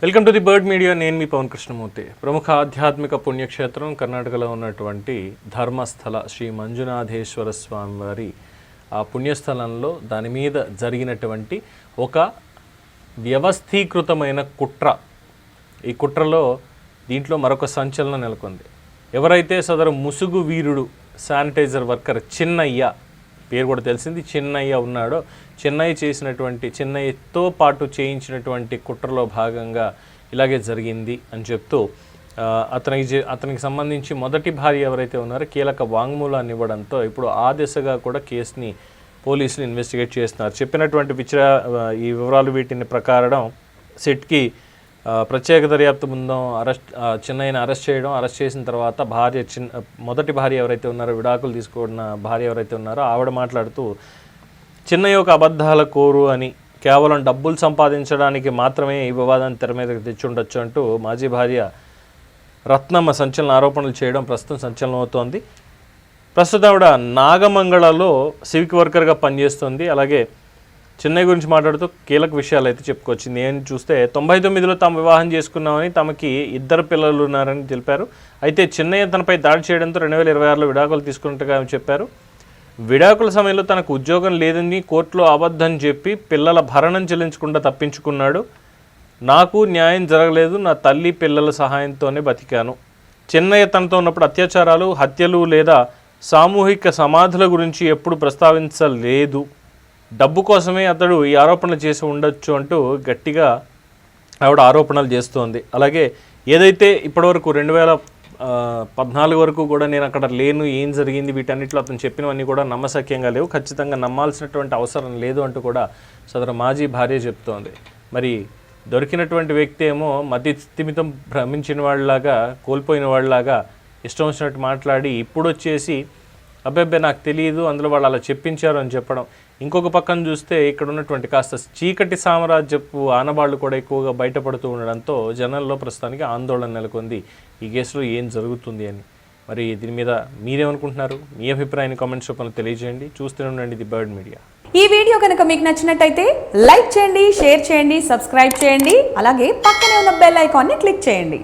Welcome to the bird media. నేను మీ పవన్ కృష్ణమూర్తి. ప్రముఖ ఆధ్యాత్మిక పుణ్యక్షేత్రం కర్ణాటకలో ఉన్నటువంటి ధర్మస్థల శ్రీ మంజునాథేశ్వర స్వామి వారి ఆ పుణ్యస్థలంలో దాని మీద జరిగినటువంటి ఒక వ్యవస్థీకృతమైన కుట్ర. ఈ కుట్రలో దీంట్లో మరొక సంచలనం నెలకొంది. ఎవరైతే సదరు ముసుగు వీరుడు శానిటైజర్ వర్కర్ చిన్నయ్య పేరు కూడా తెలిసింది. చిన్నయ్య ఉన్నాడో. చిన్నయ్య చేసినటువంటి చిన్నయ్యతో పాటు చేయించినటువంటి కుట్రలో భాగంగా ఇలాగే జరిగింది అని చెప్తూ అతనికి అతనికి సంబంధించి మొదటి భార్య ఎవరైతే ఉన్నారో కీలక వాంగ్మూలాన్ని ఇవ్వడంతో ఇప్పుడు ఆ దిశగా కూడా కేసుని పోలీసులు ఇన్వెస్టిగేట్ చేస్తున్నారు. చెప్పినటువంటి విచరా ఈ వివరాలు వీటిని ప్రకారం సెట్కి ప్రత్యేక దర్యాప్తు బృందం అరెస్ట్ ఆ, చిన్నయ్యని అరెస్ట్ చేయడం అరెస్ట్ చేసిన తర్వాత భార్య చిన్న మొదటి భార్య ఎవరైతే ఉన్నారో విడాకులు తీసుకున్న భార్య ఎవరైతే ఉన్నారో ఆవిడ మాట్లాడుతూ చిన్నయ్య ఒక అబద్ధాల కోరు అని కేవలం డబ్బులు సంపాదించడానికి మాత్రమే ఈ వివాదాన్ని తెర మీదకి తెచ్చుండొచ్చు అంటూ మాజీ భార్య రత్నమ్మ సంచలన ఆరోపణలు చేయడం ప్రస్తుతం సంచలనం అవుతోంది ప్రస్తుతం ఆవిడ నాగమంగళలో సివిక్ వర్కర్గా పనిచేస్తుంది. అలాగే చెన్నై గురించి మాట్లాడుతూ కీలక విషయాలు అయితే చెప్పుకోవచ్చు నేను చూస్తే తొంభై తొమ్మిదిలో తాము వివాహం చేసుకున్నామని తమకి ఇద్దరు పిల్లలు ఉన్నారని తెలిపారు. అయితే చెన్నయ్య తనపై దాడి చేయడంతో రెండు వేల ఇరవై ఆరులో విడాకులు తీసుకున్నట్టుగా ఆమె చెప్పారు. విడాకుల సమయంలో తనకు ఉద్యోగం లేదని కోర్టులో అబద్ధం చెప్పి పిల్లల భరణం చెల్లించకుండా తప్పించుకున్నాడు. నాకు న్యాయం జరగలేదు నా తల్లి పిల్లల సహాయంతోనే బతికాను. చెన్నయ్య తనతో ఉన్నప్పుడు అత్యాచారాలు హత్యలు లేదా సామూహిక సమాధుల గురించి ఎప్పుడు ప్రస్తావించలేదు. డబ్బు కోసమే అతడు ఈ ఆరోపణలు చేసి ఉండొచ్చు అంటూ గట్టిగా ఆవిడ ఆరోపణలు చేస్తోంది. అలాగే ఏదైతే ఇప్పటివరకు రెండు వేల పద్నాలుగు వరకు కూడా నేను అక్కడ లేను ఏం జరిగింది వీటన్నిటిలో అతను చెప్పినవన్నీ కూడా నమ్మశక్యంగా లేవు. ఖచ్చితంగా నమ్మాల్సినటువంటి అవసరం లేదు అంటూ కూడా సదరు మాజీ భార్య చెప్తోంది. మరి దొరికినటువంటి వ్యక్తి ఏమో మతి స్థిమితం భ్రమించిన వాళ్ళలాగా కోల్పోయిన వాళ్ళలాగా ఇష్టం వచ్చినట్టు మాట్లాడి ఇప్పుడు వచ్చేసి అబ్బాయి నాకు తెలియదు అందులో వాళ్ళు అలా చెప్పించారు అని చెప్పడం. ఇంకొక పక్కన చూస్తే ఇక్కడ ఉన్నటువంటి కాస్త చీకటి సామ్రాజ్యపు ఆనవాళ్ళు కూడా ఎక్కువగా బయటపడుతూ ఉండడంతో జనాల్లో ప్రస్తుతానికి ఆందోళన నెలకొంది. ఈ కేసులో ఏం జరుగుతుంది అని. మరి దీని మీద మీరేమనుకుంటున్నారు? మీ అభిప్రాయాన్ని కామెంట్స్ రూపంలో తెలియజేయండి. చూస్తూనే ఉండండి ది బర్డ్ మీడియా. ఈ వీడియో కనుక మీకు నచ్చినట్టయితే లైక్ చేయండి షేర్ చేయండి సబ్స్క్రైబ్ చేయండి అలాగే పక్కనే ఉన్న బెల్ ఐకాన్ని క్లిక్ చేయండి.